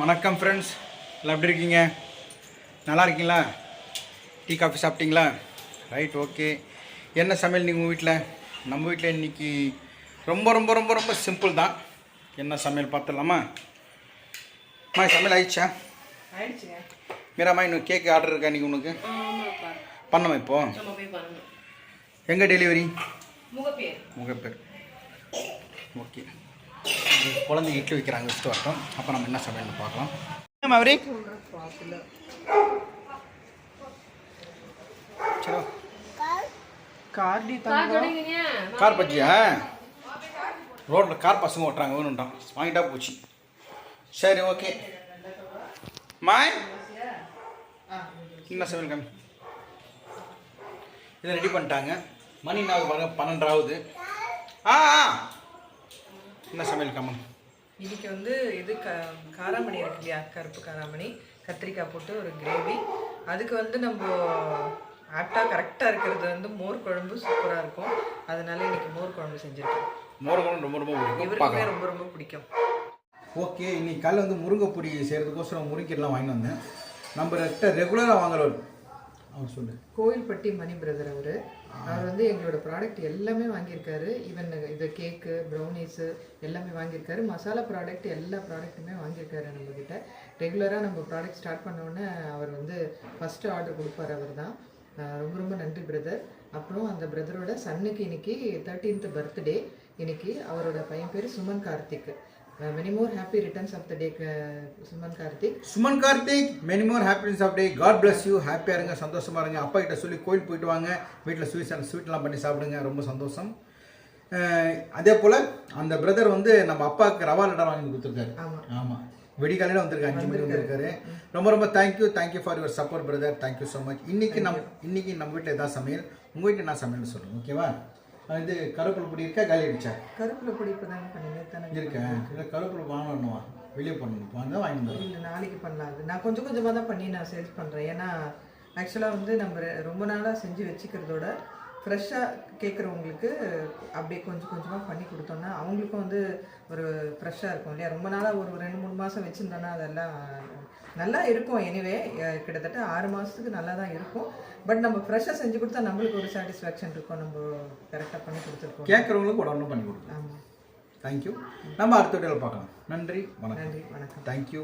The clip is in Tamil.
வணக்கம் ஃப்ரெண்ட்ஸ் எல்லாம் எப்படி இருக்கீங்க? நல்லா இருக்கீங்களா? டீ காஃபி சாப்பிட்டீங்களா? ரைட் ஓகே என்ன சமையல் நீங்கள் உங்கள் வீட்டில் நம்ம வீட்டில் இன்னைக்கு ரொம்ப ரொம்ப ரொம்ப ரொம்ப சிம்பிள் தான். என்ன சமையல் பார்த்துடலாமா? அம்மா சமையல் ஆயிடுச்சா? மீராம்மா இன்னும் கேக் ஆர்டர் இருக்கா இன்றைக்கி உனக்கு? பண்ணமா இப்போ? எங்கே டெலிவரி முகப்பேர். முகப்பேர். ஓகே குழந்தை இட்லி வைக்கிறாங்க வச்சுட்டு வரட்டும். அப்போ நம்ம என்ன சமையல்னு பார்க்கலாம். கார்டி கார் பச்சியா ரோட்டில் கார் பசங்க ஓட்டுறாங்க வேணும்ட்டான். வாங்கிட்டா போச்சு. சரி ஓகே. மாய்? என்ன சமையல் கம்மி? இதை ரெடி பண்ணிட்டாங்க. மணி நாள் பாருங்க பன்னெண்டாவது. ஆ ஆ. என்ன சமையல் கம்மன்? இன்னைக்கு வந்து இது க காராமணி இருக்கு இல்லையா? கருப்பு காராமணி. கத்திரிக்காய் போட்டு ஒரு கிரேவி. அதுக்கு வந்து நம்ம ஆப்டாக கரெக்டாக இருக்கிறது வந்து மோர் குழம்பு சூப்பராக இருக்கும். அதனால இன்னைக்கு மோர் குழம்பு செஞ்சுருக்கேன். மோர் குழம்பு ரொம்ப ரொம்ப பிடிக்கும். இவருக்குமே ரொம்ப ரொம்ப பிடிக்கும். ஓகே இன்னைக்கு காலைல வந்து முருங்கைப்பொடி செய்கிறதுக்கோசரம் முருங்கைலாம் வாங்கி வந்தேன். நம்ம கிட்ட ரெகுலராக வாங்குறவர் அவர் சொல்லு. கோயில்பட்டி மணி பிரதர் அவர். அவர் வந்து எங்களோட ப்ராடக்ட் எல்லாமே வாங்கியிருக்காரு. ஈவன் இது கேக்கு ப்ரௌனிஸு எல்லாமே வாங்கியிருக்காரு. மசாலா ப்ராடக்ட் எல்லா ப்ராடக்ட்டுமே வாங்கியிருக்காரு நம்மக்கிட்ட ரெகுலராக நம்ம ப்ராடக்ட் ஸ்டார்ட் பண்ணோன்னே அவர் வந்து ஃபஸ்ட்டு ஆர்டர் கொடுப்பார் அவர் தான் ரொம்ப ரொம்ப நன்றி பிரதர் அப்புறம் அந்த பிரதரோட சன்னுக்கு இன்னைக்கு தேர்ட்டீன்த் பர்த்டே இன்னைக்கு அவரோட பையன் பேர் Suman Karthik. Many more happy returns of the day Suman Karthik Suman Karthik many more happiness of day God bless you ஹாப்பியாக இருங்க சந்தோஷமாக இருங்க. அப்பா கிட்ட சொல்லி கோயில் போயிட்டு வாங்க. வீட்டில் ஸ்வீட்ஸ் ஸ்வீட்லாம் பண்ணி சாப்பிடுங்க. ரொம்ப சந்தோஷம். அஹ், அதே போல் அந்த பிரதர் வந்து நம்ம அப்பாவுக்கு ரவா லட்டா வாங்கி கொடுத்துருக்காரு. ஆமாம் வெடிக்காலையில் வந்திருக்காரு அஞ்சு மணி வந்திருக்காரு. ரொம்ப ரொம்ப thank you thank you for your support brother thank you so much இன்னைக்கு நம் இன்னைக்கு நம்ம வீட்டில் எதாவது சமையல்? உங்கள் வீட்டில் என்ன சமையல்னு சொல்லுங்கள் ஓகேவா இது கருவேப்பிலை பொடி இருக்கா? காலி அடிச்சா கருப்பில் பொடி இப்போ தாங்க பண்ணி தானே இருக்கேன் இல்லை கருவேப்பிலை வாங்கணும்வா வெளியே பண்ணணும். வாங்க வாங்கி வந்துடும் இல்லை நாளைக்கு பண்ணலாம். அது நான் கொஞ்சம் கொஞ்சமாக தான் பண்ணி நான் சேல்ஸ் பண்ணுறேன் ஏன்னா ஆக்சுவலாக வந்து நம்ம ரொம்ப நாளாக செஞ்சு வச்சுக்கிறதோட ஃப்ரெஷ்ஷாக கேட்குறவங்களுக்கு அப்படியே கொஞ்சம் கொஞ்சமாக பண்ணி கொடுத்தோம்னா அவங்களுக்கும் வந்து ஒரு ஃப்ரெஷ்ஷாக இருக்கும் இல்லையா? ரொம்ப நாளாக ஒரு ரெண்டு மூணு மாதம் வச்சுருந்தோன்னா அதெல்லாம் நல்லா இருக்கும் எனிவே கிட்டத்தட்ட ஆறு மாதத்துக்கு நல்லா தான் இருக்கும். பட் நம்ம ஃப்ரெஷ்ஷாக செஞ்சு கொடுத்தா நம்மளுக்கு ஒரு சாட்டிஸ்ஃபேக்ஷன் இருக்கும். நம்ம கரெக்டாக பண்ணி கொடுத்துருக்கோம். கேட்குறவங்களுக்கு உடனே பண்ணி கொடுக்கலாம். ஆமாம் தேங்க்யூ நம்ம அடுத்த வீடியோவில் பார்க்கலாம். நன்றி வணக்கம். நன்றி வணக்கம். தேங்க்யூ